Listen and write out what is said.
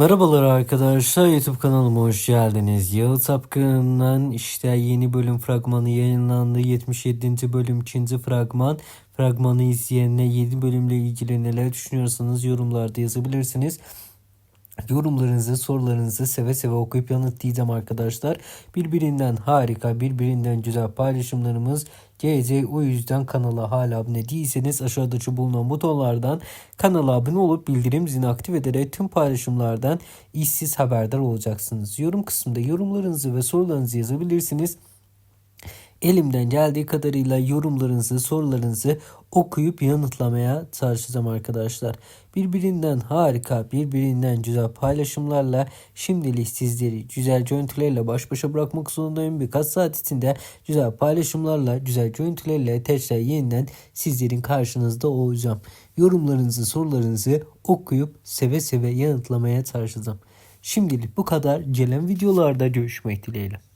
Merhabalar arkadaşlar YouTube kanalıma hoş geldiniz. Yalı Tapkın'dan işte yeni bölüm fragmanı yayınlandı. 77. bölüm 2. fragman. Fragmanı izleyenler 7 bölümle ilgili neler düşünüyorsanız yorumlarda yazabilirsiniz. Yorumlarınızı, sorularınızı seve seve okuyup yanıtlayacağım arkadaşlar. Birbirinden harika, birbirinden güzel paylaşımlarımız gelecek. O yüzden kanala hala abone değilseniz aşağıdaki bulunan butonlardan kanala abone olup bildirim zilini aktif ederek tüm paylaşımlardan işsiz haberdar olacaksınız. Yorum kısmında yorumlarınızı ve sorularınızı yazabilirsiniz. Elimden geldiği kadarıyla yorumlarınızı, sorularınızı okuyup yanıtlamaya çalışacağım arkadaşlar. Birbirinden harika, birbirinden güzel paylaşımlarla şimdilik sizleri güzel görüntülerle baş başa bırakmak zorundayım. Birkaç saat içinde güzel paylaşımlarla, güzel görüntülerle tekrar yeniden sizlerin karşınızda olacağım. Yorumlarınızı, sorularınızı okuyup seve seve yanıtlamaya çalışacağım. Şimdilik bu kadar. Gelen videolarda görüşmek dileğiyle.